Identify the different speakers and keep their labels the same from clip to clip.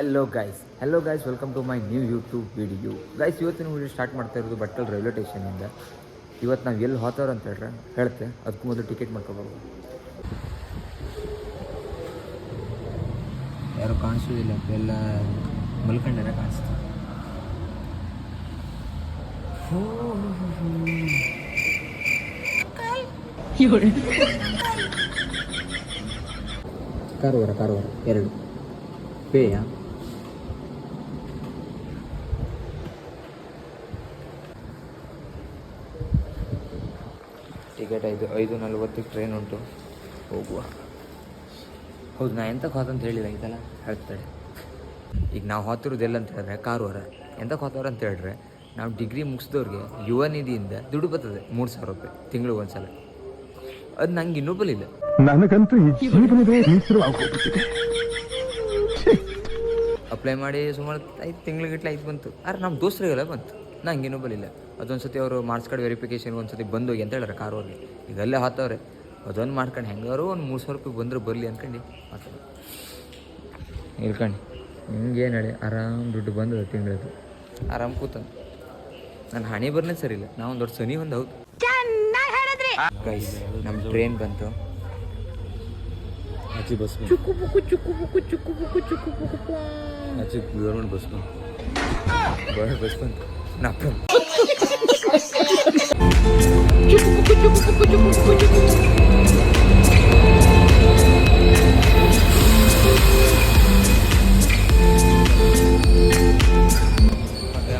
Speaker 1: Hello guys hello guys welcome to my new YouTube video guys ಇವತ್ತಿನ video start ಮಾಡ್ತಾ ಇರೋದು ಬಟ್ಟಲ್ railway ಸ್ಟೇಷನಿಂದ ಇವತ್ತು ನಾವು ಎಲ್ಲಿ ಹೋತವ್ರ ಅಂತ ಹೇಳ್ರೆ? ಹೇಳ್ತೆ. ಅದಕ್ಕೂ ಮೊದಲು ಟಿಕೆಟ್ ಮಾಡ್ಕೋಬಾರ್ದು. ಯಾರು ಕಾಣಿಸೋದಿಲ್ಲ ಎಲ್ಲ ಮಲ್ಕೊಂಡಾರೆ ಕಾಣಿಸ್ತು. ಕಾರವಾರ ಕಾರವಾರ ಎರಡು. ಪೇಯ ಟಿಕೆಟ್ ಐದು ಐದು ನಲ್ವತ್ತಿಗೆ ಟ್ರೈನ್ ಉಂಟು. ಹೋಗುವ. ಹೌದು ನಾ ಎಂತಕ್ಕೆ ಹೋತಂತ ಹೇಳಿಲ್ಲ ಇದೆಲ್ಲ ಹೇಳ್ತಾಳೆ ಈಗ ನಾವು ಹೋತಿರೋದು ಎಲ್ಲ ಅಂತ ಹೇಳಿದ್ರೆ ಕಾರವಾರ. ಎಂತಕ್ಕೆ ಹೋತವ್ರ ಅಂತ ಹೇಳಿದ್ರೆ ನಾವು ಡಿಗ್ರಿ ಮುಗಿಸಿದವ್ರಿಗೆ ಯುವ ನಿಧಿಯಿಂದ ದುಡ್ಡು ಬರ್ತದೆ ಮೂರು ಸಾವಿರ ರೂಪಾಯಿ ತಿಂಗಳಿಗೆ ಒಂದ್ಸಲ. ಅದು ನಂಗೆ ಇನ್ನೂ ಬಲಿಲ್ಲ.
Speaker 2: ನನಗಂತೂ
Speaker 1: ಅಪ್ಲೈ ಮಾಡಿ ಸುಮಾರು ಐದು ತಿಂಗಳಿಗಿಟ್ಲೆ ಐದು ಬಂತು. ಆದ್ರೆ ನಮ್ಮ ದೋಸ್ತರಿಗೆಲ್ಲ ಬಂತು. ನಂಗೆ ಇನ್ನೂ ಬಲಿಲ್ಲ. ಅದೊಂದು ಸತಿ ಅವರು ಮಾರ್ಕ್ಸ್ ಕಾರ್ಡ್ ವೆರಿಫಿಕೇಷನ್ ಒಂದು ಸತಿ ಬಂದು ಹೋಗಿ ಅಂತ ಹೇಳ್ಯಾರ ಕಾರ್ ಅವ್ರಿಗೆ ಈಗ ಅಲ್ಲೇ ಹಾತವ್ರೆ. ಅದೊಂದು ಮಾಡ್ಕೊಂಡು ಹೆಂಗಾರು ಒಂದು ಮೂರು ಸಾವಿರ ರೂಪಾಯಿ ಬಂದ್ರೆ ಬರಲಿ ಅಂದ್ಕೊಂಡು ಮಾತಾಡ ಇಳ್ಕೊಂಡು ಏನು ಹೇಳಿ ಆರಾಮ್ ದುಡ್ಡು ಬಂದು ತಿಂಗಳದು. ಆರಾಮ್ ಕೂತಂದು ನನ್ನ ಹಣೆ ಬರ್ನೇ ಸರಿ ಇಲ್ಲ. ನಾವೊಂದು ದೊಡ್ಡ ಸನಿ ಒಂದು ಹೌದು. ಗೈಸ್ ನಮ್ಮ ಟ್ರೈನ್ ಬಂತು.
Speaker 2: ಆಚೆ ಬಸ್ ಆಚೆ ಗೌರ್ಮೆಂಟ್ ಬಸ್
Speaker 1: ಬಸ್ ಬಸ್ ಬಂತು. ನಪ್ಪ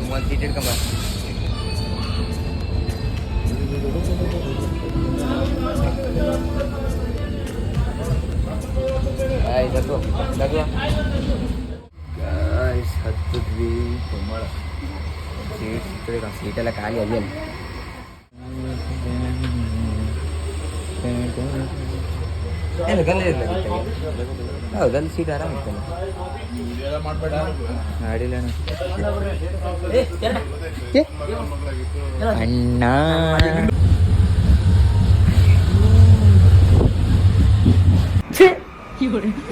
Speaker 1: ಒಂದು ಸೀಟ್ ಇಟ್ಕೊಂಬ ಆಯ್ತು ತಗೋ ಗಾಯ್ಸ್ ಹತ್ತಿದ್ವಿ ತುಂಬ ಸೀಟ್ ಸಿಕ್ಕಿದ್ರೆ ಆ ಸೀಟೆಲ್ಲ ಖಾಲಿ ಅಲ್ಲಿ ಅಲ್ಲಿ ಏನು ಗಲ್ಲ ಇರಲ್ಲ ಹೌದು ಅಲ್ಲಿ ಸೀಟ್ ಆರಾಮ ಇತ್ತಲ್ಲ ಮಾಡಿಲ್ಲ ಅಣ್ಣ. ಏ? ಅಣ್ಣ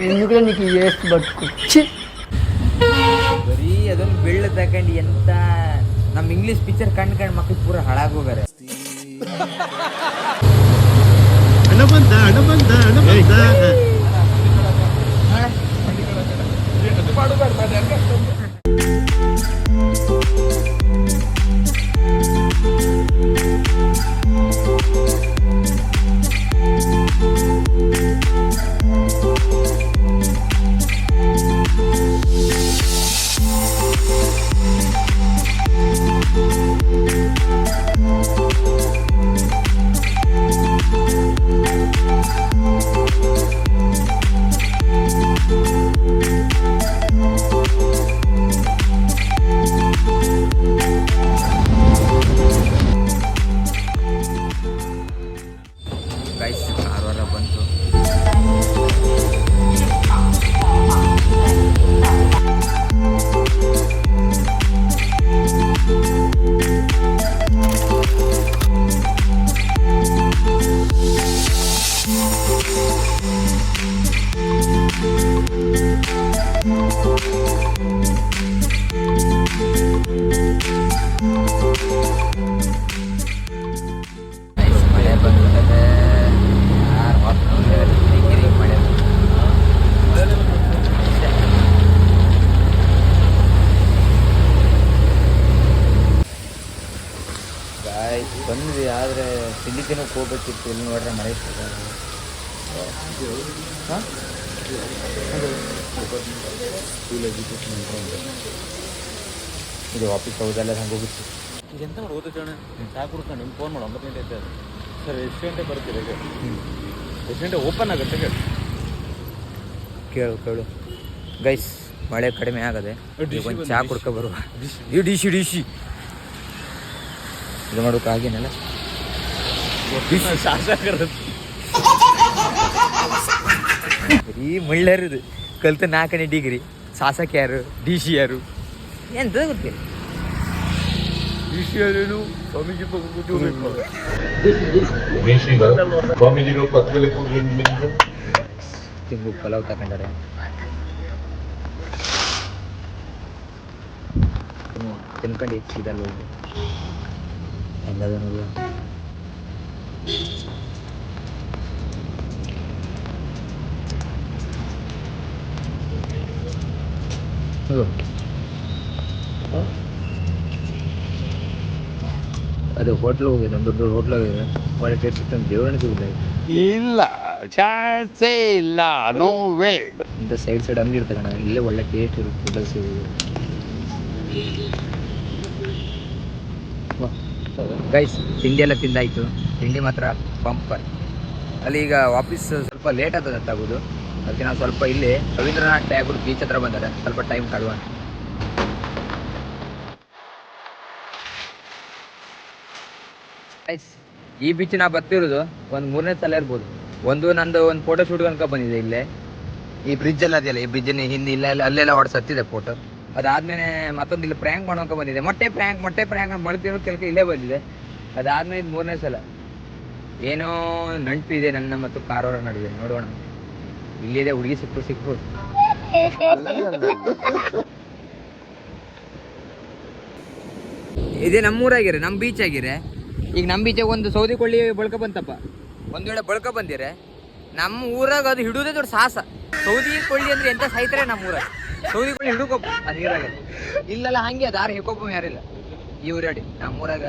Speaker 3: ఎందుకులే నీకు వేస్ట్ బతుకు ఛీ!
Speaker 1: ಬರೀ ಅದೊಂದು ಬೆಳ್ಳ ತಗೊಂಡು ಎಂತ ನಮ್ಮ ಇಂಗ್ಲೀಷ್ ಪಿಕ್ಚರ್ ಕಂಡು ಕಂಡು ಮಕ್ಕಳು ಪೂರ ಹಾಳಾಗೋಗಾರೆ
Speaker 2: ಬಂದ
Speaker 1: ಬಂದ್ವಿ ಆದರೆ ತಿಂಡಿ ತಿನ್ನೋಕೆ ಹೋಗ್ಬೇಕಿತ್ತು ಇಲ್ಲಿ ನೋಡ್ರೆ ಮಳೆ ಇರ್ತದೆ ಹಾಂ ಇದು ವಾಪಸ್ ಹೌದಲ್ಲ ಹಂಗೆ ಹೋಗುತ್ತೆ.
Speaker 2: ಈಗ ಎಂತ ಮಾಡಿ ಓದಿಸೋಣ ಚಾ ಹುಡ್ಕೊಂಡು ನಿಮ್ಗೆ ಫೋನ್ ಮಾಡಿ ಒಂಬತ್ತು ಗಂಟೆ ಆಯ್ತು ಸರ್ ಎಷ್ಟು ಗಂಟೆ ಬರ್ತೀರಿ ಹೇಳಿ. ಎಷ್ಟು ಗಂಟೆ ಓಪನ್ ಆಗುತ್ತೆ ಹೇಳಿ.
Speaker 1: ಕೇಳು ಕೇಳು. ಗೈಸ್ ಮಳೆ ಕಡಿಮೆ ಆಗದೆ ಒಂದು
Speaker 2: ಬಂದು
Speaker 1: ಚಾ
Speaker 2: ಡಿಶಿ.
Speaker 1: ಕುಡ್ಕೊ ಬರುವ. ಈ ಡಿಶಿ ಡಿಶಿ ಇದು ಮಾಡೋಕೆ ಆಗೇನಲ್ಲ?
Speaker 2: ಶಾಸಕರ.
Speaker 1: ಬರೀ ಮಳ್ಳರಿದು ಕಲ್ತು ನಾಲ್ಕನೇ ಡಿಗ್ರಿ ಶಾಸಕ ಯಾರು. ಡಿ ಸಿ ಯಾರು ಎಂತ ಗೊತ್ತಿಲ್ಲ
Speaker 2: ಡಿ
Speaker 4: ಸಿ ಸ್ವಾಮೀಜಿಗಳು ಪಕ್ಕದಲ್ಲಿ ಕೂತ್ಕೊಂಡು
Speaker 1: ತಿಂಗು ಪಲಾವ್ ತಗೊಂಡಾರೆ. ತಿನ್ಕೊಂಡು ಹೆಚ್ಚಿದಲ್ಲ ಎಲ್ಲದನ್ನು ಹೆಂಗದ ನೋಡು ಇದು. ಅದು ಹೋಟ್ಲ್ ಹೋಗಿದೆ ಒಂದು ದೊಡ್ಡ ಹೋಟ್ಲ್ ಹೋಗಿದೆ ಒಳ್ಳೆ ಟೇಸ್ಟ್ ಇತ್ತು ದೇವರನ್ನ ಸಿಗುತ್ತೆ
Speaker 5: ಇಲ್ಲ ಚಾನ್ಸೇ ಇಲ್ಲ ನೋ ವೇ
Speaker 1: ಇಂಥ ಸೈಡ್ ಸೈಡ್ ಅಂಗಡಿ ಇರ್ತದೆ ಕಣ ಇಲ್ಲೇ ಒಳ್ಳೆ ಟೇಸ್ಟ್ ಇರುತ್ತೆ ಫುಡ್ ಸಿಗುದು ಗೈಸ್ ತಿಂಡಿ ಎಲ್ಲ ತಿಂದಾಯ್ತು ತಿಂಡಿ ಮಾತ್ರ ಪಂಪರ್ ಅಲ್ಲಿ ಈಗ ವಾಪಸ್ ಸ್ವಲ್ಪ ಲೇಟ್ ಆಗ್ತದೆ ಅಂತ ಆಗೋದು ಅದಕ್ಕೆ ನಾವು ಸ್ವಲ್ಪ ಇಲ್ಲಿ ರವೀಂದ್ರನಾಥ್ ಟ್ಯಾಗೂರ್ ಬೀಚ್ ಹತ್ರ ಬಂದರೆ. ಸ್ವಲ್ಪ ಟೈಮ್ ಕಳುವ ಈ ಬೀಚ್ ನಾ ಬರ್ತಿರೋದು ಒಂದು ಮೂರನೇ ಸಲ ಇರ್ಬೋದು. ಒಂದು ನಂದು ಒಂದು ಫೋಟೋ ಶೂಟ್ ಅನ್ಕ ಬಂದಿದೆ ಇಲ್ಲೇ. ಈ ಬ್ರಿಡ್ಜ್ ಎಲ್ಲ ಅದೆಯಲ್ಲ ಈ ಬ್ರಿಡ್ಜ್ ಹಿಂದೆ ಇಲ್ಲ ಅಲ್ಲೆಲ್ಲ ಹೊಡೆದು ಸತ್ತಿದೆ ಫೋಟೋ ಅದಾದ್ಮೇಲೆ ಮತ್ತೊಂದು ಇಲ್ಲಿ ಪ್ರ್ಯಾಂಕ್ ಮಾಡೋಕೆ ಬಂದಿದೆ. ಮೊಟ್ಟೆ ಪ್ರ್ಯಾಂಕ್ ಮೊಟ್ಟೆ ಪ್ರ್ಯಾಂಕ್ ಮಾಡ್ತಿರೋ ಕೆಲಕ ಇಲ್ಲೇ ಬಂದಿದೆ. ಅದಾದ್ಮೇಲೆ ಮೂರನೇ ಸಲ. ಏನೋ ನಂಟಿದೆ ನನ್ನ ಮತ್ತು ಕಾರೋರ ನಡುವೆ. ನೋಡೋಣ. ಇಲ್ಲಿದೆ, ಹುಡುಗಿ ಸಿಕ್ಕು ಸಿಕ್ಕು ಇದೇ ನಮ್ಮೂರಾಗಿರೆ, ನಮ್ಮ ಬೀಚ್ ಆಗಿರೆ. ಈಗ ನಮ್ಮ ಬೀಚಾಗ ಒಂದು ಸೌದಿ ಕೊಳ್ಳಿ ಬಳ್ಕ ಬಂತಪ್ಪ. ಒಂದು ವೇಳೆ ಬಳ್ಕ ಬಂದಿರೆ ನಮ್ಮ ಊರಾಗ ಅದು ಹಿಡುದೇ ದೊಡ್ಡ ಸಾಹಸ. ಸೌದಿ ಕೊಳ್ಳಿ ಅಂದ್ರೆ ಎಂತ ಸಾಯ್ತಾರೆ ನಮ್ಮ ಊರಾಗ? ಸೌದಿ ಕೊಳ್ಳಿ ಹಿಡುಕೊಪ್ಪ ಆ ನೀರಾಗ ಇಲ್ಲಲ್ಲ, ಹಂಗೆ ದಾರಿ ಹಿಕ್ಕೊಪ್ಪ ಯಾರಿಲ್ಲ. ಈ ಊರಾಡಿ ನಮ್ಮ ಊರಾಗ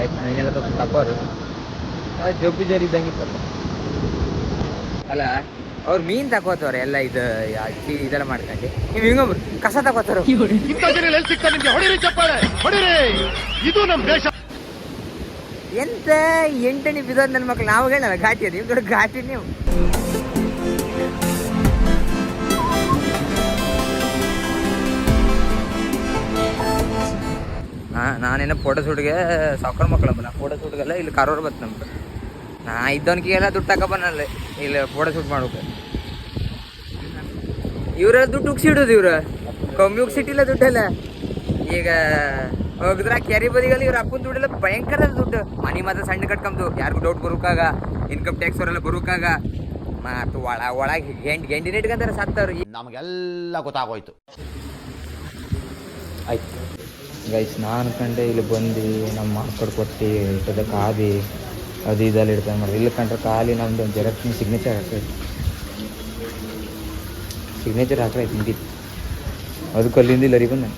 Speaker 1: ಆಯ್ತು ನೀನೆಲ್ಲ ಸ್ವಲ್ಪ ತಪ್ಪರು ಜೊಬ್ಬಿ ಜರಿ ಇದ್ದಂಗಿತ್ತಲ್ಲ ಅಲ್ಲ ಅವ್ರು ಮೀನ್ ತಗೋತವ್ರೆ ಎಲ್ಲ ಇದು ಇದೆಲ್ಲ ಮಾಡ್ಕೊಂಡು. ನೀವು ಹಿಂಗೊಬ್ರು ಕಸ ತಗೋತಾರ ಎಂತ ಎಂಟನೇ ಬಿದ್ದೋದ್ ನನ್ನ ಮಕ್ಳು ನಾವು ಹೇಳಲ್ಲ ಘಾಟಿ ಅದು. ನೀವು ದೊಡ್ಡ ಘಾಟಿ ನೀವು. ನಾನೇನೋ ಫೋಟೋ ಶೂಟ್ಗೆ ಸಾಕರ್ ಮಕ್ಕಳು ನಾ ಫೋಟೋ ಶೂಟ್ಗೆಲ್ಲ ಇಲ್ಲಿ ಕಾರೋರ್ ಬತ್ತು ನಮ್ಗೆ ನಾ ಇದ್ದವನಿಗೆಲ್ಲ ದುಡ್ಡು ತಗೊಬನ್ನಲ್ಲ ಇಲ್ಲಿ ಫೋಟೋ ಶೂಟ್ ಮಾಡೋಕೆ ಇವರೆಲ್ಲ ದುಡ್ಡು ಉಗ್ಸಿಡೋದು ಇವ್ರು. ಕಮ್ಮಿ ಉಗ್ಸಿಟ್ಟಿಲ್ಲ ದುಡ್ಡೆಲ್ಲ. ಈಗ ಹೋಗಿದ್ರ ಕೆರೆ ಬದಿಗಲ್ಲಿ ಇವ್ರ ಅಪ್ಪನ ದುಡ್ಡೆಲ್ಲ ಭಯಂಕರ ದುಡ್ಡು. ಮನಿ ಮಾತ್ರ ಸಣ್ಣ ಕಟ್ಕೊಂಬದು ಯಾರಿಗೂ ಡೌಟ್ ಬರೋಕಾಗ ಇನ್ಕಮ್ ಟ್ಯಾಕ್ಸ್ ಅವರೆಲ್ಲ ಬರೋಕಾಗ ಮತ್ತು ಒಳ ಒಳಗೆ ಗೆಂಡ್ ಗೆಂಡಿನ ಇಟ್ಕೊಂತಾರೆ ಸತ್ತವ್ರು.
Speaker 5: ನಮಗೆಲ್ಲ ಗೊತ್ತಾಗೋಯ್ತು.
Speaker 1: ಆಯ್ತು. ಗೈಸ್ ನಾನು ಕಂಡೆ ಇಲ್ಲಿ ಬಂದು ನಮ್ಮ ಮಾಸ್ಕೊಡ್ ಕೊಟ್ಟು ಇಟ್ಟದ ಕಾದಿ, ಅದು ಇದೆಲ್ಲ ಇಡ್ತಾನೆ ಮಾಡಿ ಇಲ್ಲಿ ಕಂಡ್ರೆ ಖಾಲಿ ನಮ್ದು ಒಂದು ಜೆರಾಕ್ಸ್ ಸಿಗ್ನೇಚರ್ ಹಾಕೈತಿ ಸಿಗ್ನೇಚರ್ ಹಾಕೈತಿ ಹಿಂದಿತ್ತು ಅದಕ್ಕೆ ಅಲ್ಲಿಂದ ಇಲ್ಲಿ ಬಂದೆ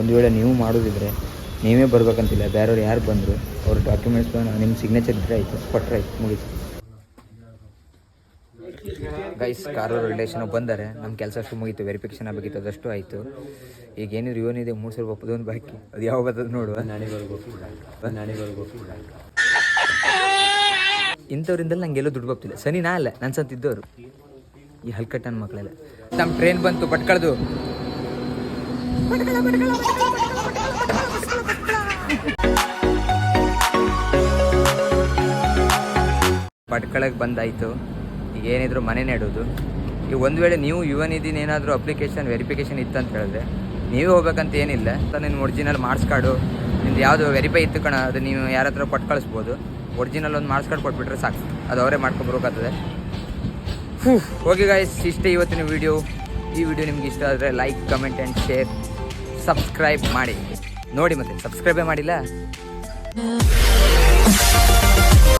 Speaker 1: ಒಂದು ವೇಳೆ ನೀವು ಮಾಡೋದಿದ್ರೆ ನೀವೇ ಬರ್ಬೇಕಂತಿಲ್ಲ. ಬೇರೆಯವ್ರು ಯಾರು ಬಂದರು, ಅವ್ರ ಡಾಕ್ಯುಮೆಂಟ್ಸ್ ನಿಮ್ಮ ಸಿಗ್ನೇಚರ್ ಇದ್ರೆ ಆಯಿತು ಕೊಟ್ಟರೆ ಆಯ್ತು, ಮುಗೀತು. ಗೈಸ್ ಕಾರೂರು ರಿಲೇಷನ್ ಬಂದರೆ. ನಮ್ಮ ಕೆಲಸ ಅಷ್ಟು ಮುಗೀತು ವೆರಿಫಿಕೇಶನ್ ಆಗಿತ್ತು ಅದಷ್ಟು ಆಯಿತು. ಈಗ ಏನಿದ್ರು ಇವನಿದೆ ಮೂರು ಸಾವಿರ ರೂಪಾಯಿ ಒಂದು ಬಾಕಿ. ಅದು ಯಾವಾಗ ಬರ್ತದೆ ನೋಡುವ. ಇಂಥವ್ರಿಂದಲ್ಲ ನಂಗೆಲ್ಲೂ ದುಡ್ಡು ಬರ್ತಿಲ್ಲ. ಸನಿ ನಾ ಅಲ್ಲ ನನ್ನ ಸಂತ ಇದ್ದವರು. ಈ ಹಲ್ಕಟ್ಟ ನನ್ನ ಮಕ್ಕಳೆಲ್ಲ ನಮ್ಮ ಟ್ರೈನ್ ಬಂತು, ಪಟ್ಕಳ್ದು. ಪಟ್ಕಳಕ್ಕೆ ಬಂದಾಯಿತು. ಏನಿದ್ರು ಮನೆ ನೆಡೋದು. ಈಗ ಒಂದು ವೇಳೆ ನೀವು ಯುವ ನಿಧಿನ ಏನಾದರೂ ಅಪ್ಲಿಕೇಶನ್ ವೆರಿಫಿಕೇಶನ್ ಇತ್ತು ಅಂತ ಹೇಳಿದ್ರೆ, ನೀವೇ ಹೋಗ್ಬೇಕಂತ ಏನಿಲ್ಲ. ನಿನ್ನ ಒರಿಜಿನಲ್ ಮಾರ್ಕ್ಸ್ ನಿಮ್ದು ಯಾವುದು ವೆರಿಫೈ ಇತ್ತು ಕಣ, ಅದು ನೀವು ಯಾರ ಹತ್ರ ಕೊಟ್ಟು ಕಳಿಸ್ಬೋದು. ಒರಿಜಿನಲ್ ಒಂದು ಮಾರ್ಕ್ಸ್ ಕೊಟ್ಬಿಟ್ರೆ ಸಾಕು. ಅದು ಅವರೇ ಮಾಡ್ಕೊಬರ್ಬೇಕಾಗ್ತದೆ ಹ್ಞೂ ಓಕೆ ಗಾಯ್ಸ್ ಇಷ್ಟೇ ಇವತ್ತಿನ ವಿಡಿಯೋ ಈ ವಿಡಿಯೋ ನಿಮ್ಗೆ ಇಷ್ಟ ಆದರೆ like comment and share subscribe ಮಾಡಿ. ನೋಡಿ ಮತ್ತೆ ಸಬ್ಸ್ಕ್ರೈಬೇ ಮಾಡಿಲ್ಲ?